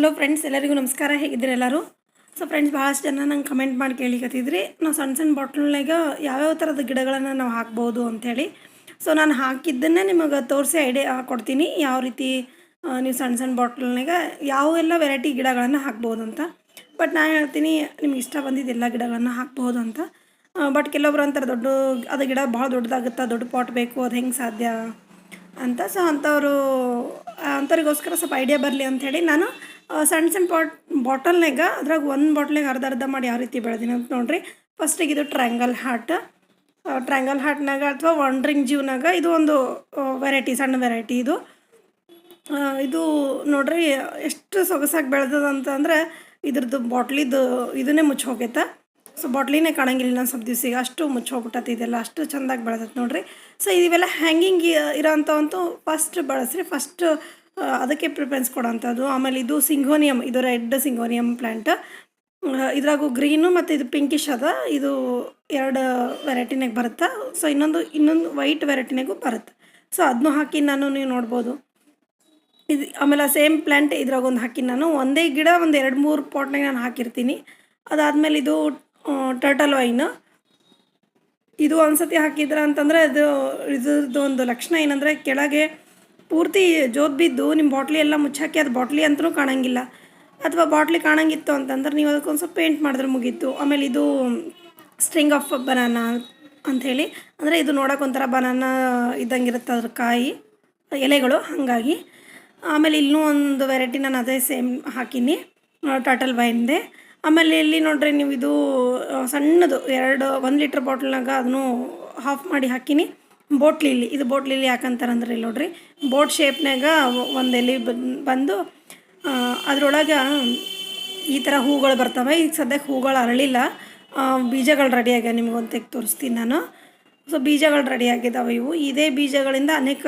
Hello friends ಎಲ್ಲರಿಗೂ ನಮಸ್ಕಾರ. ಹೇಗಿದ್ದೀರಿ ಎಲ್ಲರೂ? ಸೊ ಫ್ರೆಂಡ್ಸ್ ಭಾಳಷ್ಟು ಜನ ನಂಗೆ ಕಮೆಂಟ್ ಮಾಡಿ ಕೇಳಿಕತ್ತಿದ್ರಿ ನಾವು ಸಣ್ಣ ಸಣ್ಣ ಬಾಟ್ಲ್ನಾಗ ಯಾವ್ಯಾವ ಥರದ ಗಿಡಗಳನ್ನು ನಾವು ಹಾಕ್ಬೋದು ಅಂಥೇಳಿ ಸೊ ನಾನು ಹಾಕಿದ್ದನ್ನೇ ನಿಮಗೆ ತೋರಿಸಿ ಐಡಿಯಾ ಕೊಡ್ತೀನಿ. ಯಾವ ರೀತಿ ನೀವು ಸಣ್ಣ ಸಣ್ಣ ಬಾಟ್ಲ್ನಾಗ ಯಾವೆಲ್ಲ ವೆರೈಟಿ ಗಿಡಗಳನ್ನು ಹಾಕ್ಬೋದು ಅಂತ. ಬಟ್ ನಾನು ಹೇಳ್ತೀನಿ, ನಿಮ್ಗೆ ಇಷ್ಟ ಬಂದಿದ್ದು ಎಲ್ಲ ಗಿಡಗಳನ್ನು ಹಾಕ್ಬೋದು ಅಂತ. ಬಟ್ ಕೆಲವೊಬ್ರು ಅಂತಾರೆ, ದೊಡ್ಡ, ಅದು ಗಿಡ ಭಾಳ ದೊಡ್ಡದಾಗುತ್ತಾ, ದೊಡ್ಡ ಪಾಟ್ ಬೇಕು, ಅದು ಹೆಂಗೆ ಸಾಧ್ಯ? ಅಂತ. ಸೊ ಅಂಥವರು ಅಂಥವ್ರಿಗೋಸ್ಕರ ಸ್ವಲ್ಪ ಐಡಿಯಾ ಬರಲಿ ಅಂಥೇಳಿ ನಾನು ಸಣ್ಣ ಸಣ್ಣ ಪಾಟ್ ಬಾಟಲ್ನಾಗ ಅದ್ರಾಗ ಒಂದು ಬಾಟ್ಲಿಗೆ ಅರ್ಧ ಅರ್ಧ ಮಾಡಿ ಯಾವ ರೀತಿ ಬೆಳೆದೀನಿ ಅಂತ ನೋಡ್ರಿ. ಫಸ್ಟಿಗೆ ಇದು ಟ್ರ್ಯಾಂಗಲ್ ಹಾರ್ಟ್ ಟ್ರ್ಯಾಂಗಲ್ ಹಾರ್ಟ್ನಾಗ ಅಥವಾ ವಂಡ್ರಿಂಗ್ ಜೀವ್ನಾಗ ಇದು ಒಂದು ವೆರೈಟಿ ಸಣ್ಣ ವೆರೈಟಿ ಇದು. ಇದು ನೋಡ್ರಿ, ಎಷ್ಟು ಸೊಗಸಾಗಿ ಬೆಳೆದದ ಅಂತಂದ್ರೆ ಇದ್ರದ್ದು ಬಾಟ್ಲಿದು ಇದನ್ನೇ ಮುಚ್ಚಿ ಹೋಗೈತೆ. ಸೊ ಬಾಟ್ಲಿನೇ ಕಾಣಂಗಿಲ್ಲ, ಇನ್ನೊಂದು ಸ್ವಲ್ಪ ದಿವ್ಸಿಗೆ. ಅಷ್ಟು ಮುಚ್ಚೋಗ್ಬಿಟ್ಟತ್ತೆ ಇದೆಲ್ಲ, ಅಷ್ಟು ಚೆಂದಾಗಿ ಬೆಳೆದತ್ತೆ ನೋಡ್ರಿ. ಸೊ ಇವೆಲ್ಲ ಹ್ಯಾಂಗಿಂಗ್ ಇರೋಂಥವಂತೂ ಫಸ್ಟ್ ಬಳಸ್ರಿ ಫಸ್ಟ್ ಅದಕ್ಕೆ ಪ್ರಿಫರೆನ್ಸ್ ಕೊಡೋಂಥದ್ದು. ಆಮೇಲೆ ಇದು ಸಿಂಗೋನಿಯಂ ಇದು ರೆಡ್ ಸಿಂಗೋನಿಯಂ ಪ್ಲ್ಯಾಂಟ್ ಇದ್ರಾಗೂ ಗ್ರೀನು ಮತ್ತು ಇದು ಪಿಂಕಿಶ್ ಅದ. ಇದು ಎರಡು ವೆರೈಟಿನಾಗ ಬರುತ್ತೆ. ಸೊ ಇನ್ನೊಂದು ಇನ್ನೊಂದು ವೈಟ್ ವೆರೈಟಿನಾಗೂ ಬರುತ್ತೆ. ಸೊ ಅದನ್ನೂ ಹಾಕಿ ನಾನು ನೀವು ನೋಡ್ಬೋದು. ಇದು, ಆಮೇಲೆ ಸೇಮ್ ಪ್ಲ್ಯಾಂಟ್ ಇದ್ರಾಗೊಂದು ಹಾಕಿ ನಾನು. ಒಂದೇ ಗಿಡ ಒಂದು ಎರಡು ಮೂರು ಪಾಟ್ನಾಗ ನಾನು ಹಾಕಿರ್ತೀನಿ. ಅದಾದಮೇಲೆ ಇದು ಟರ್ಟಲ್ ವೈನ್ ಇದು ಒಂದ್ಸತಿ ಹಾಕಿದ್ರ ಅಂತಂದರೆ ಅದು ಇದ್ರದ್ದು ಒಂದು ಲಕ್ಷಣ ಏನಂದರೆ ಕೆಳಗೆ ಪೂರ್ತಿ ಜೋತ್ ಬಿದ್ದು ನಿಮ್ಮ ಬಾಟ್ಲಿ ಎಲ್ಲ ಮುಚ್ಚಾಕಿ ಅದು ಬಾಟ್ಲಿ ಅಂತಲೂ ಕಾಣಂಗಿಲ್ಲ. ಅಥವಾ ಬಾಟ್ಲಿ ಕಾಣಂಗಿತ್ತು ಅಂತಂದ್ರೆ ನೀವು ಅದಕ್ಕೊಂದು ಸ್ವಲ್ಪ ಪೇಂಟ್ ಮಾಡಿದ್ರೆ ಮುಗೀತು. ಆಮೇಲೆ ಇದು ಸ್ಟ್ರಿಂಗ್ ಆಫ್ ಬನಾನಾ ಅಂಥೇಳಿ ಅಂದರೆ ಇದು ನೋಡೋಕೆ ಒಂಥರ ಬನಾನ ಇದ್ದಂಗಿರುತ್ತೆ ಅದ್ರ ಕಾಯಿ, ಎಲೆಗಳು ಹಾಗಾಗಿ. ಆಮೇಲೆ ಇನ್ನೂ ಒಂದು ವೆರೈಟಿ ನಾನು ಅದೇ ಸೇಮ್ ಹಾಕೀನಿ. ಟರ್ಟಲ್ ವೈನ್ದೆ ಆಮೇಲೆ ಇಲ್ಲಿ ನೋಡ್ರಿ ನೀವು ಇದು ಸಣ್ಣದು ಎರಡು, ಒಂದು ಲೀಟ್ರ್ ಬಾಟ್ಲ್ನಾಗ ಅದನ್ನು ಹಾಫ್ ಮಾಡಿ ಹಾಕಿನಿ. ಬೋಟ್ಲಿಲ್ಲಿ, ಇದು ಬೋಟ್ಲಿಲ್ಲಿ ಲಿಲ್ಲಿ ಯಾಕಂತಾರೆ ಇಲ್ಲಿ ನೋಡ್ರಿ. ಬೋಟ್ ಶೇಪ್ನಾಗ ಒಂದು ಎಲೆ ಬಂದು ಅದರೊಳಗೆ ಈ ಥರ ಹೂಗಳು ಬರ್ತವೆ. ಈಗ ಸದ್ಯಕ್ಕೆ ಹೂಗಳು ಅರಳಿಲ್ಲ. ಬೀಜಗಳು ರೆಡಿ ಆಗ್ಯಾವ ನಿಮ್ಗೊಂದು ತೆಗೆ ತೋರಿಸ್ತೀನಿ ನಾನು. ಸೊ ಬೀಜಗಳು ರೆಡಿ ಆಗಿದ್ದಾವೆ ಇವು. ಇದೇ ಬೀಜಗಳಿಂದ ಅನೇಕ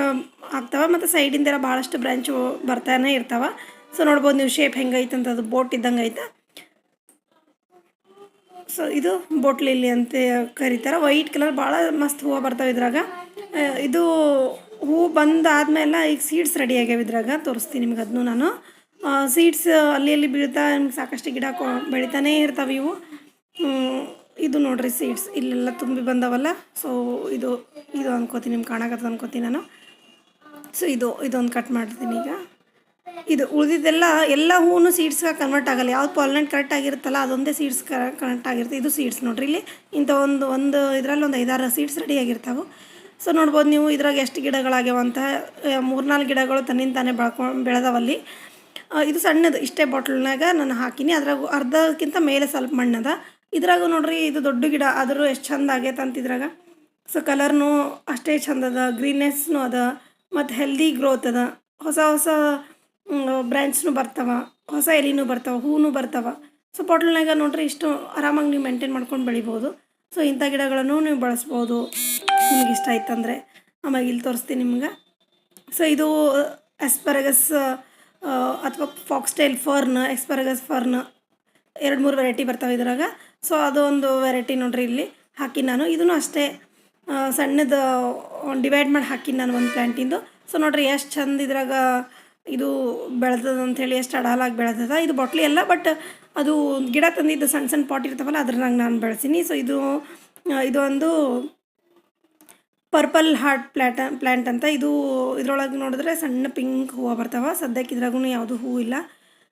ಆಗ್ತವೆ ಮತ್ತು ಸೈಡಿಂದೆಲ್ಲ ಭಾಳಷ್ಟು ಬ್ರ್ಯಾಂಚು ಬರ್ತಾನೆ ಇರ್ತಾವೆ. ಸೊ ನೋಡ್ಬೋದು ನೀವು ಶೇಪ್ ಹೆಂಗೈತೆ ಅಂತ ಅದು ಬೋಟ್ ಇದ್ದಂಗೆ ಐತೆ? ಸೊ ಇದು ಬೊಟ್ಲಿಲ್ಲಿ ಅಂತ ಕರೀತಾರೆ. ವೈಟ್ ಕಲರ್ ಭಾಳ ಮಸ್ತ್ ಹೂವು ಬರ್ತಾವೆ ಇದ್ರಾಗ. ಇದು ಹೂ ಬಂದಾದ್ಮೇಲೆ ಈಗ ಸೀಡ್ಸ್ ರೆಡಿ ಆಗ್ಯಾವ ಇದ್ರಾಗ. ತೋರಿಸ್ತೀನಿ ನಿಮ್ಗೆ ಅದನ್ನು ನಾನು. ಸೀಡ್ಸ್ ಅಲ್ಲಿ ಅಲ್ಲಿ ಬೀಳ್ತಾ ನಿಮ್ಗೆ ಸಾಕಷ್ಟು ಗಿಡ ಕೊ, ಬೆಳಿತಾನೇ ಇರ್ತಾವೆ ಇವು. ಇದು ನೋಡ್ರಿ ಸೀಡ್ಸ್ ಇಲ್ಲೆಲ್ಲ ತುಂಬಿ ಬಂದವಲ್ಲ. ಸೊ ಇದು ಇದು ಅನ್ಕೋತೀನಿ ನಿಮ್ಗೆ ಕಾಣಕತ್ತದ ಅನ್ಕೋತೀನಿ ನಾನು. ಸೊ ಇದು, ಇದೊಂದು ಕಟ್ ಮಾಡ್ತೀನಿ ಈಗ. ಇದು ಉಳಿದಿದ್ದೆಲ್ಲ ಎಲ್ಲ ಹೂವು ಸೀಡ್ಸ್ಗೆ ಕನ್ವರ್ಟ್ ಆಗಲ್ಲ. ಯಾವ ಪಾಲ್ನೆಂಟ್ ಕರೆಕ್ಟ್ ಆಗಿರುತ್ತಲ್ಲ, ಅದೊಂದೇ ಸೀಡ್ಸ್ ಕನೆಕ್ಟ್ ಆಗಿರುತ್ತೆ. ಇದು ಸೀಡ್ಸ್ ನೋಡ್ರಿ ಇಲ್ಲಿ. ಇಂಥ ಒಂದು ಒಂದು ಇದರಲ್ಲಿ ಒಂದು ಐದಾರು ಸೀಡ್ಸ್ ರೆಡಿ ಆಗಿರ್ತಾವೆ. ಸೊ ನೋಡ್ಬೋದು ನೀವು ಇದ್ರಾಗ ಎಷ್ಟು ಗಿಡಗಳಾಗ್ಯಾವ ಅಂತ. ಮೂರ್ನಾಲ್ಕು ಗಿಡಗಳು ತನ್ನಿಂದ ತಾನೇ ಬೆಳ್ಕೊಂಡು ಬೆಳೆದವಲ್ಲಿ. ಇದು ಸಣ್ಣದು. ಇಷ್ಟೇ ಬಾಟ್ಲ್ನಾಗ ನಾನು ಹಾಕಿನಿ. ಅದ್ರಾಗ ಅರ್ಧಕ್ಕಿಂತ ಮೇಲೆ ಸ್ವಲ್ಪ ಮಣ್ಣದ. ಇದ್ರಾಗ ನೋಡ್ರಿ ಇದು ದೊಡ್ಡ ಗಿಡ. ಆದರೂ ಎಷ್ಟು ಚಂದ ಆಗೈತೆ ಅಂತ ಇದ್ರಾಗ. ಸೊ ಕಲರ್ನು ಅಷ್ಟೇ ಚಂದ ಅದ ಗ್ರೀನೆಸ್ನು ಅದ. ಮತ್ತು ಹೆಲ್ದಿ ಗ್ರೋತ್ ಅದ. ಹೊಸ ಹೊಸ ಬ್ರ್ಯಾಂಚ್ನು ಬರ್ತಾವ, ಹೊಸ ಎಲೆನೂ ಬರ್ತಾವೆ, ಹೂನು ಬರ್ತಾವೆ. ಸೊ ಬಾಟ್ಲ್ನಾಗ ನೋಡ್ರಿ ಇಷ್ಟು ಆರಾಮಾಗಿ ನೀವು ಮೇಂಟೈನ್ ಮಾಡ್ಕೊಂಡು ಬೆಳಿಬೋದು. ಸೊ ಇಂಥ ಗಿಡಗಳನ್ನು ನೀವು ಬಳಸ್ಬೋದು. ನಿಮ್ಗೆ ಇಷ್ಟ ಆಯ್ತಂದರೆ ಆಮೇಲೆ ಇಲ್ಲಿ ತೋರಿಸ್ತೀನಿ ನಿಮ್ಗೆ. ಸೊ ಇದು ಎಸ್ಪರಗಸ್ ಅಥವಾ ಫಾಕ್ಸ್ಟೈಲ್ ಫರ್ನ್ ಎಕ್ಸ್ಪರಗಸ್ ಫರ್ನ್ ಎರಡು ಮೂರು ವೆರೈಟಿ ಬರ್ತಾವೆ ಇದ್ರಾಗ. ಸೊ ಅದೊಂದು ವೆರೈಟಿ ನೋಡ್ರಿ ಇಲ್ಲಿ ಹಾಕಿ ನಾನು. ಇದೂ ಅಷ್ಟೇ ಸಣ್ಣದ ಸಣ್ಣದು ಡಿವೈಡ್ ಮಾಡಿ ಹಾಕಿ ನಾನು ಒಂದು ಪ್ಲ್ಯಾಂಟಿಂದು ಸೊ ನೋಡ್ರಿ ಎಷ್ಟು ಚಂದ ಇದ್ರಾಗ ಇದು ಬೆಳೆದದ ಹೇಳಿ ಎಷ್ಟು ಅಡಾಲಾಗಿ ಬೆಳೆದದ. ಇದು ಬಾಟ್ಲಿ ಅಲ್ಲ ಬಟ್ ಅದು ಗಿಡ ತಂದಿದ್ದು ಸಣ್ಣ ಸಣ್ಣ ಪಾಟ್ ಇರ್ತಾವಲ್ಲ ಅದ್ರಾಗ ನಾನು ಬೆಳೆಸೀನಿ. ಸೊ ಇದು ಇದೊಂದು ಪರ್ಪಲ್ ಹಾರ್ಟ್ ಪ್ಲ್ಯಾಟ ಪ್ಲ್ಯಾಂಟ್ ಅಂತ. ಇದು ಇದ್ರೊಳಗೆ ನೋಡಿದ್ರೆ ಸಣ್ಣ ಪಿಂಕ್ ಹೂವು ಬರ್ತಾವೆ. ಸದ್ಯಕ್ಕೆ ಇದ್ರಾಗೂ ಯಾವುದು ಹೂವು ಇಲ್ಲ.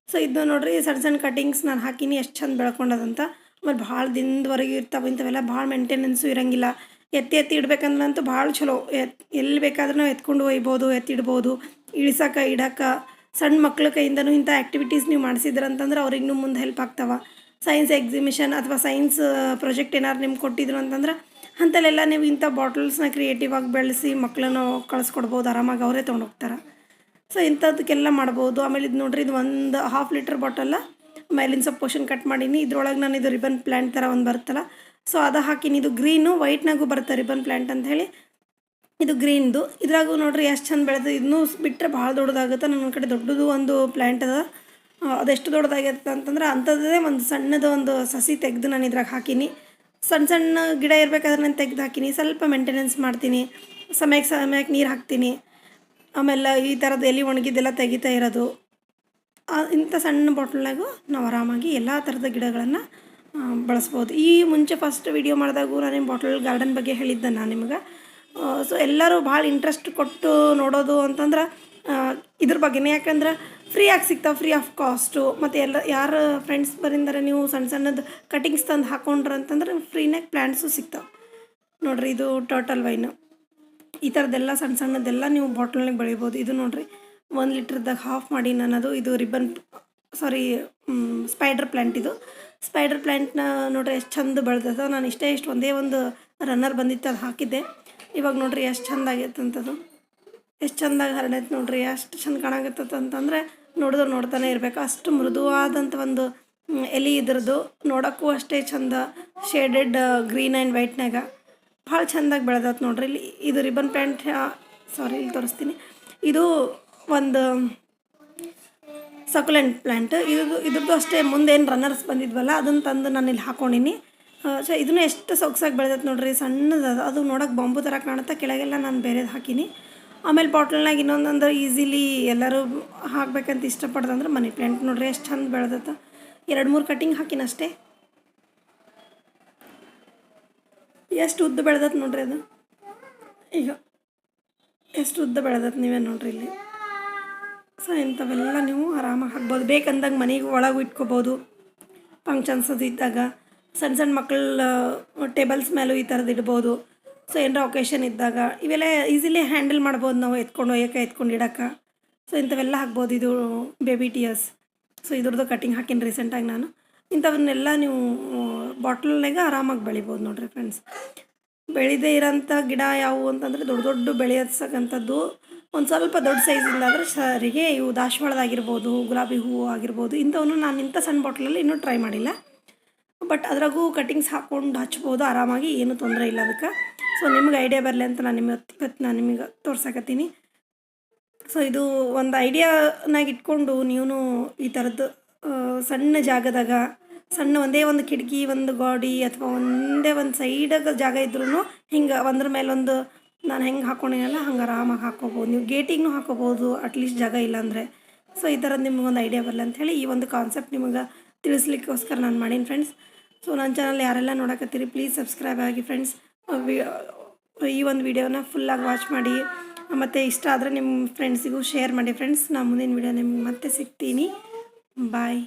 ಸೊ ಇದು ನೋಡ್ರಿ ಸಣ್ಣ ಸಣ್ಣ ಕಟಿಂಗ್ಸ್ ನಾನು ಹಾಕಿನಿ, ಎಷ್ಟು ಚಂದ ಬೆಳ್ಕೊಂಡದಂತ. ಆಮೇಲೆ ಭಾಳ ದಿನದವರೆಗೂ ಇರ್ತಾವೆ ಇಂಥವೆಲ್ಲ, ಭಾಳ ಮೇಂಟೆನೆನ್ಸು ಇರಂಗಿಲ್ಲ. ಎತ್ತಿ ಎತ್ತಿ ಇಡ್ಬೇಕಂದ್ರಂತೂ ಭಾಳ ಚಲೋ. ಎತ್, ಎಲ್ಲಿ ಬೇಕಾದ್ರೂ ಎತ್ಕೊಂಡು ಒಯ್ಬೋದು, ಎತ್ತಿಡ್ಬೋದು. ಇಳಿಸಕ್ಕೆ ಇಡಕ್ಕೆ ಸಣ್ಣ ಮಕ್ಳ ಕೈಯಿಂದನೂ ಇಂಥ ಆ್ಯಕ್ಟಿವಿಟೀಸ್ ನೀವು ಮಾಡಿಸಿದ್ರಂತಂದ್ರೆ ಅವ್ರಿಗೆ ಇನ್ನೂ ಮುಂದೆ ಹೆಲ್ಪ್ ಆಗ್ತಾವೆ. ಸೈನ್ಸ್ ಎಕ್ಸಿಬಿಷನ್ ಅಥವಾ ಸೈನ್ಸ್ ಪ್ರಾಜೆಕ್ಟ್ ಏನಾರು ನಿಮ್ಗೆ ಕೊಟ್ಟಿದ್ರು ಅಂತಂದ್ರೆ ಅಂಥಲ್ಲೆಲ್ಲ ನೀವು ಇಂಥ ಬಾಟಲ್ಸ್ನ ಕ್ರಿಯೇಟಿವ್ ಆಗಿ ಬೆಳೆಸಿ ಮಕ್ಕಳನ್ನು ಕಳಿಸ್ಕೊಡ್ಬೋದು, ಆರಾಮಾಗಿ ಅವರೇ ತೊಗೊಂಡೋಗ್ತಾರೆ. ಸೊ ಇಂಥದಕ್ಕೆಲ್ಲ ಮಾಡ್ಬೋದು. ಆಮೇಲೆ ಇದು ನೋಡ್ರಿ, ಇದು ಒಂದು ಹಾಫ್ ಲೀಟ್ರ್ ಬಾಟಲ್ಲ ಮೇಲಿನ ಸ್ವಲ್ಪ ಪೋಷನ್ ಕಟ್ ಮಾಡೀನಿ. ಇದ್ರೊಳಗೆ ನಾನು ಇದು ರಿಬನ್ ಪ್ಲ್ಯಾಂಟ್ ಥರ ಒಂದು ಬರುತ್ತಲ್ಲ ಸೊ ಅದು ಹಾಕಿನಿ. ಇದು ಗ್ರೀನು ವೈಟ್ನಾಗೂ ಬರುತ್ತೆ ರಿಬನ್ ಪ್ಲ್ಯಾಂಟ್ ಅಂತ ಹೇಳಿ. ಇದು ಗ್ರೀನ್ದು. ಇದ್ರಾಗೂ ನೋಡ್ರಿ ಎಷ್ಟು ಚಂದ ಬೆಳೆದು ಇದನ್ನೂ ಬಿಟ್ಟರೆ ಭಾಳ ದೊಡ್ಡದಾಗುತ್ತೆ. ನನ್ನ ಕಡೆ ದೊಡ್ಡದು ಒಂದು ಪ್ಲ್ಯಾಂಟ್ ಅದ. ಅದೆಷ್ಟು ದೊಡ್ಡದಾಗಿರುತ್ತೆ ಅಂತಂದ್ರೆ ಅಂಥದ್ದೇ ಒಂದು ಸಣ್ಣದು ಒಂದು ಸಸಿ ತೆಗೆದು ನಾನು ಇದ್ರಾಗ ಹಾಕೀನಿ. ಸಣ್ಣ ಸಣ್ಣ ಗಿಡ ಇರಬೇಕಾದ್ರೆ ನಾನು ತೆಗೆದು ಹಾಕೀನಿ. ಸ್ವಲ್ಪ ಮೇಂಟೆನೆನ್ಸ್ ಮಾಡ್ತೀನಿ. ಸಮಯಕ್ಕೆ ಸಮಯಕ್ಕೆ ನೀರು ಹಾಕ್ತೀನಿ. ಆಮೇಲೆ ಈ ಥರದ್ದು ಎಲೆ ಒಣಗಿದ್ದೆಲ್ಲ ತೆಗಿತಾ ಇರೋದು. ಇಂಥ ಸಣ್ಣ ಬಾಟ್ಲ್ನಾಗೂ ನಾವು ಆರಾಮಾಗಿ ಎಲ್ಲ ಥರದ ಗಿಡಗಳನ್ನು ಬಳಸ್ಬೋದು. ಈ ಮುಂಚೆ ಫಸ್ಟ್ ವಿಡಿಯೋ ಮಾಡಿದಾಗೂ ನಾನು ಬಾಟಲ್ ಗಾರ್ಡನ್ ಬಗ್ಗೆ ಹೇಳಿದ್ದೆ ನಾನು ನಿಮ್ಗೆ. ಸೊ ಎಲ್ಲರೂ ಭಾಳ ಇಂಟ್ರೆಸ್ಟ್ ಕೊಟ್ಟು ನೋಡೋದು ಅಂತಂದ್ರೆ ಇದ್ರ ಬಗ್ಗೆನೇ. ಯಾಕಂದ್ರೆ ಫ್ರೀಯಾಗಿ ಸಿಗ್ತಾವೆ ಫ್ರೀ ಆಫ್ ಕಾಸ್ಟು ಮತ್ತು ಎಲ್ಲ, ಯಾರು ಫ್ರೆಂಡ್ಸ್ ಬರಿಂದರೆ ನೀವು ಸಣ್ಣ ಸಣ್ಣದು ಕಟಿಂಗ್ಸ್ ತಂದು ಹಾಕೊಂಡ್ರೆ ಅಂತಂದ್ರೆ ಫ್ರೀನಾಗ ಪ್ಲ್ಯಾಂಟ್ಸು ಸಿಗ್ತಾವೆ. ನೋಡ್ರಿ ಇದು ಟೋಟಲ್ ವೈನು ಈ ಥರದ್ದೆಲ್ಲ ಸಣ್ಣ ಸಣ್ಣದೆಲ್ಲ ನೀವು ಬಾಟಲ್ನಾಗ ಬೆಳಿಬೋದು. ಇದು ನೋಡ್ರಿ, ಒಂದು ಲೀಟ್ರದಾಗ ಹಾಫ್ ಮಾಡಿ ನಾನು ಅದು ಇದು ರಿಬ್ಬನ್ ಸಾರಿ ಸ್ಪೈಡರ್ ಪ್ಲ್ಯಾಂಟ್ ಇದು. ಸ್ಪೈಡರ್ ಪ್ಲ್ಯಾಂಟ್ನ ನೋಡ್ರಿ ಎಷ್ಟು ಚಂದ ಬೆಳೆದದ. ನಾನು ಇಷ್ಟೇ ಇಷ್ಟು ಒಂದೇ ಒಂದು ರನ್ನರ್ ಬಂದಿತ್ತು, ಅದು ಹಾಕಿದ್ದೆ. ಇವಾಗ ನೋಡ್ರಿ ಎಷ್ಟು ಚಂದ ಆಗೈತೆ ಎಷ್ಟು ಚಂದಾಗಿ ಹರಡೈತೆ ನೋಡ್ರಿ, ಎಷ್ಟು ಚಂದ ಕಾಣಾಗತ್ತಂತಂದ್ರೆ ನೋಡಿದ್ರೆ ನೋಡ್ತಾನೆ ಇರಬೇಕು. ಅಷ್ಟು ಮೃದುವಾದಂಥ ಒಂದು ಎಲೆ ಇದ್ರದ್ದು ನೋಡೋಕ್ಕೂ ಅಷ್ಟೇ ಚಂದ ಶೇಡೆಡ್ ಗ್ರೀನ್ ಆ್ಯಂಡ್ ವೈಟ್ನಾಗ ಭಾಳ ಚಂದಾಗಿ ಬೆಳೆದತ್ ನೋಡ್ರಿ. ಇಲ್ಲಿ ಇದು ರಿಬನ್ ಪ್ಯಾಂಟ್ ಸಾರಿ ಇಲ್ಲಿ ತೋರಿಸ್ತೀನಿ. ಇದು ಒಂದು, ಸಕುಲೆಂಟ್ ಪ್ಲ್ಯಾಂಟ್ ಇದು ಇದ್ರದ್ದು ಅಷ್ಟೇ ಮುಂದೇನು ರನ್ನರ್ಸ್ ಬಂದಿದ್ವಲ್ಲ ಅದನ್ನು ತಂದು ನಾನು ಇಲ್ಲಿ ಹಾಕೊಂಡಿನಿ. ಸೊ ಇದನ್ನು ಎಷ್ಟು ಸೊಗಸಾಗಿ ಬೆಳೆದೈತೆ ನೋಡ್ರಿ, ಸಣ್ಣದು ಅದು. ನೋಡೋಕೆ ಬೊಂಬು ಥರ ಕಾಣುತ್ತೆ. ಕೆಳಗೆಲ್ಲ ನಾನು ಬೇರೆದು ಹಾಕೀನಿ. ಆಮೇಲೆ ಬಾಟಲ್ನಾಗ ಇನ್ನೊಂದಂದ್ರೆ ಈಸಿಲಿ ಎಲ್ಲರೂ ಹಾಕ್ಬೇಕಂತ ಇಷ್ಟಪಡ್ದಂದ್ರೆ ಮನಿ ಪ್ಲ್ಯಾಂಟ್ ನೋಡ್ರಿ, ಎಷ್ಟು ಚಂದ ಬೆಳೆದತ್ತ ಎರಡು ಮೂರು ಕಟಿಂಗ್ ಹಾಕಿನ ಅಷ್ಟೇ. ಎಷ್ಟು ಉದ್ದ ಬೆಳೆದತ್ ನೋಡ್ರಿ ಅದು. ಈಗ ಎಷ್ಟು ಉದ್ದ ಬೆಳೆದತ್ ನೀವೇ ನೋಡ್ರಿ ಇಲ್ಲಿ. ಸೊ, ಇಂಥವೆಲ್ಲ ನೀವು ಆರಾಮಾಗಿ ಹಾಕ್ಬೋದು. ಬೇಕಂದಾಗ ಮನೆಗೆ ಒಳಗೆ ಇಟ್ಕೋಬೋದು. ಫಂಕ್ಷನ್ಸ್ ಅದು ಇದ್ದಾಗ. ಸಣ್ಣ ಸಣ್ಣ ಮಕ್ಕಳ ಟೇಬಲ್ಸ್ ಮೇಲೂ ಈ ಥರದ್ದು ಇಡ್ಬೋದು. ಸೊ ಏನಾರ ಒಕೇಶನ್ ಇದ್ದಾಗ ಇವೆಲ್ಲ ಈಸಿಲಿ ಹ್ಯಾಂಡಲ್ ಮಾಡ್ಬೋದು ನಾವು ಎತ್ಕೊಂಡು ಒಯ್ಯೋಕೆ ಎತ್ಕೊಂಡು ಇಡೋಕ್ಕೆ ಸೊ ಇಂಥವೆಲ್ಲ ಹಾಕ್ಬೋದು ಇದು ಬೇಬಿ ಟಿಯರ್ಸ್ ಸೊ ಇದ್ರದ್ದು ಕಟಿಂಗ್ ಹಾಕಿನಿ ರೀಸೆಂಟಾಗಿ ನಾನು. ಇಂಥವನ್ನೆಲ್ಲ ನೀವು ಬಾಟ್ಲ್ನಾಗ ಆರಾಮಾಗಿ ಬೆಳಿಬೋದು ನೋಡ್ರಿ ಫ್ರೆಂಡ್ಸ್ ಬೆಳೆದೇ ಇರೋಂಥ ಗಿಡ ಯಾವುವು ಅಂತಂದರೆ ದೊಡ್ಡ ದೊಡ್ಡ ಬೆಳೆಯತಕ್ಕಂಥದ್ದು ಒಂದು ಸ್ವಲ್ಪ ದೊಡ್ಡ ಸೈಜಿಂದ ಆದರೆ ಸರಿಗೆ ಇವು ದಾಸವಾಳದಾಗಿರ್ಬೋದು, ಗುಲಾಬಿ ಹೂವು ಆಗಿರ್ಬೋದು, ಇಂಥವನ್ನು ನಾನು ಇಂಥ ಸಣ್ಣ ಬಾಟ್ಲಲ್ಲಿ ಇನ್ನೂ ಟ್ರೈ ಮಾಡಿಲ್ಲ. ಬಟ್ ಅದ್ರಾಗೂ ಕಟಿಂಗ್ಸ್ ಹಾಕ್ಕೊಂಡು ಹಚ್ಬೋದು ಆರಾಮಾಗಿ, ಏನೂ ತೊಂದರೆ ಇಲ್ಲ ಅದಕ್ಕೆ. ಸೊ ನಿಮ್ಗೆ ಐಡಿಯಾ ಬರಲಿ ಅಂತ ನಾನು ನಿಮಗೆ ಇವತ್ತು ನಾನು ನಿಮಗೆ ತೋರ್ಸಕತ್ತೀನಿ. ಸೊ ಇದು ಒಂದು ಐಡಿಯಾನಾಗ ಇಟ್ಕೊಂಡು ನೀವು ಈ ಥರದ್ದು ಸಣ್ಣ ಜಾಗದಾಗ, ಸಣ್ಣ ಒಂದೇ ಒಂದು ಕಿಟಕಿ, ಒಂದು ಗಾಡಿ ಅಥವಾ ಒಂದೇ ಒಂದು ಸೈಡಾಗ ಜಾಗ ಇದ್ರೂ ಹಿಂಗೆ ಒಂದ್ರ ಮೇಲೆ ಒಂದು ನಾನು ಹೆಂಗೆ ಹಾಕೊಂಡಿನಲ್ಲ ಹಂಗೆ ಆರಾಮಾಗಿ ಹಾಕೋಬೋದು ನೀವು ಗೇಟಿಗೂ ಹಾಕೋಬೋದು ಅಟ್ಲೀಸ್ಟ್ ಜಾಗ ಇಲ್ಲಾಂದರೆ ಸೊ ಈ ಥರದ್ದು ನಿಮಗೊಂದು ಐಡಿಯಾ ಬರಲ್ಲ ಅಂಥೇಳಿ ಈ ಒಂದು ಕಾನ್ಸೆಪ್ಟ್ ನಿಮಗೆ ತಿಳಿಸ್ಲಿಕ್ಕೋಸ್ಕರ ನಾನು ಮಾಡೀನಿ ಫ್ರೆಂಡ್ಸ್ ಸೊ ನನ್ನ ಚಾನಲ್ ಯಾರೆಲ್ಲ ನೋಡಕತ್ತೀರಿ ಪ್ಲೀಸ್ ಸಬ್ಸ್ಕ್ರೈಬ್ ಆಗಿ ಫ್ರೆಂಡ್ಸ್ ಈ ಒಂದು ವಿಡಿಯೋನ ಫುಲ್ಲಾಗಿ ವಾಚ್ ಮಾಡಿ. ಮತ್ತು ಇಷ್ಟ ಆದರೆ ನಿಮ್ಮ ಫ್ರೆಂಡ್ಸಿಗೂ ಶೇರ್ ಮಾಡಿ ಫ್ರೆಂಡ್ಸ್ ನಾನು ಮುಂದಿನ ವಿಡಿಯೋ ನಿಮ್ಗೆ ಮತ್ತೆ ಸಿಗ್ತೀನಿ. ಬಾಯ್